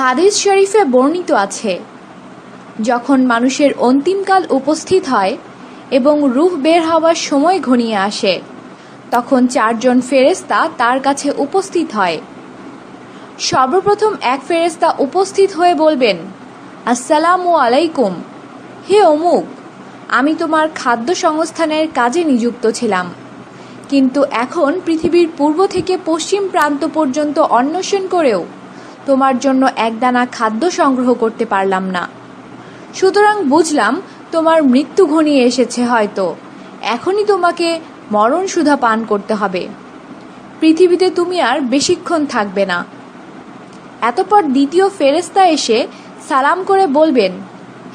হাদিস শরীফে বর্ণিত আছে, যখন মানুষের অন্তিমকাল উপস্থিত হয় এবং রুহ বের হওয়ার সময় ঘনিয়ে আসে, তখন চারজন ফেরেস্তা তার কাছে উপস্থিত হয়। সর্বপ্রথম এক ফেরেস্তা উপস্থিত হয়ে বলবেন, আসসালামু আলাইকুম। হে অমুক, আমি তোমার খাদ্য সংস্থানের কাজে নিযুক্ত ছিলাম, কিন্তু এখন পৃথিবীর পূর্ব থেকে পশ্চিম প্রান্ত পর্যন্ত অন্বেষণ করেও তোমার জন্য একদানা খাদ্য সংগ্রহ করতে পারলাম না। সুতরাং বুঝলাম, তোমার মৃত্যু ঘনিয়ে এসেছে হয়তো। এখনই তোমাকে মরণ সুধা পান করতে হবে। পৃথিবীতে তুমি আর বেশিক্ষণ থাকবে না। এতপর দ্বিতীয় ফেরেস্তা এসে সালাম করে বলবেন,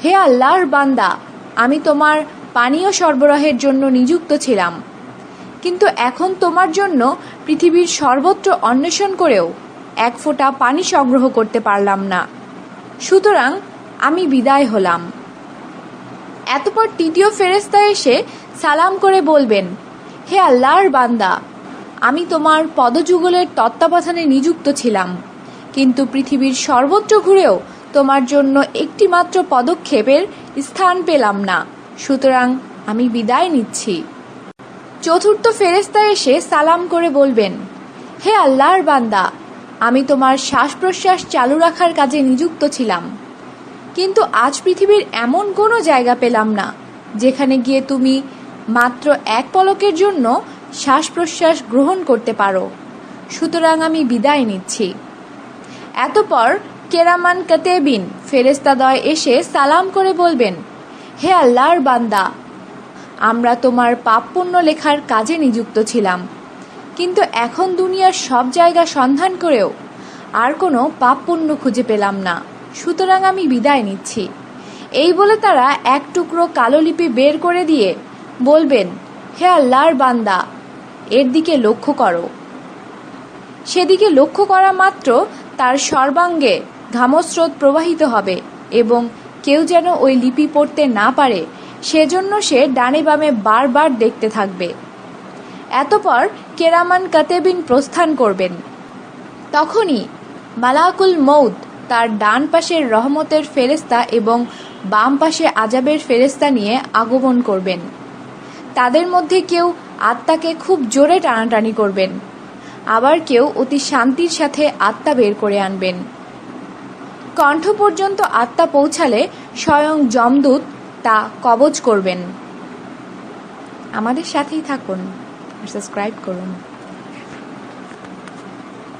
হে আল্লাহর বান্দা, আমি তোমার পানীয় সরবরাহের জন্য নিযুক্ত ছিলাম। কিন্তু এখন তোমার জন্য পৃথিবীর সর্বত্র অন্বেষণ করেও এক ফোঁটা পানি সংগ্রহ করতে পারলাম না। সুতরাং আমি বিদায় হলাম। এতপর তৃতীয় ফেরেস্তা এসে সালাম করে বলবেন, হে আল্লাহর বান্দা, আমি তোমার পদযুগলের তত্ত্বাবধানে নিযুক্ত ছিলাম, কিন্তু পৃথিবীর সর্বত্র ঘুরেও তোমার জন্য একটি মাত্র পদক্ষেপের স্থান পেলাম না, সুতরাং আমি বিদায় নিচ্ছি। চতুর্থ ফেরেস্তা এসে সালাম করে বলবেন, হে আল্লাহর বান্দা আমি তোমার শ্বাস প্রশ্বাস চালু রাখার কাজে নিযুক্ত ছিলাম। কিন্তু আজ পৃথিবীর এমন কোনো জায়গা পেলাম না, যেখানে গিয়ে তুমি মাত্র এক পলকের জন্য শ্বাস প্রশ্বাস গ্রহণ করতে পারো। সুতরাং আমি বিদায় নিচ্ছি। এতপর কেরামান কাতেবিন ফেরেস্তাদয় এসে সালাম করে বলবেন, হে আল্লাহর বান্দা, আমরা তোমার পাপ পুণ্য লেখার কাজে নিযুক্ত ছিলাম। কিন্তু এখন দুনিয়ার সব জায়গা সন্ধান করেও আর কোনো পাপ পুণ্য খুঁজে পেলাম না। সুতরাং আমি বিদায় নিচ্ছি। এই বলে তারা এক টুকরো কালো লিপি বের করে দিয়ে বলবেন, হে আল্লাহর বান্দা, এর দিকে লক্ষ্য করো। সেদিকে লক্ষ্য করা মাত্র তার সর্বাঙ্গে ঘামস্রোত প্রবাহিত হবে এবং কেউ যেন ওই লিপি পড়তে না পারে, সেজন্য সে ডানে বামে বারবার দেখতে থাকবে। এতপর কেরামান কাতেবিন প্রস্থান করবেন। তখনই মালাকুল মৌদ তার ডান পাশের রহমতের ফেরেস্তা এবং বাম পাশে আজাবের ফেরেস্তা নিয়ে আগমন করবেন। তাদের মধ্যে কেউ আত্মাকে খুব জোরে টানাটানি করবেন। আবার কেউ অতি শান্তির সাথে আত্মা বের করে আনবেন। কণ্ঠ পর্যন্ত আত্মা পৌঁছালে স্বয়ং যমদূত তা কবজ করবেন। আমাদের সাথেই থাকুন। সাবস্ক্রাইব করুন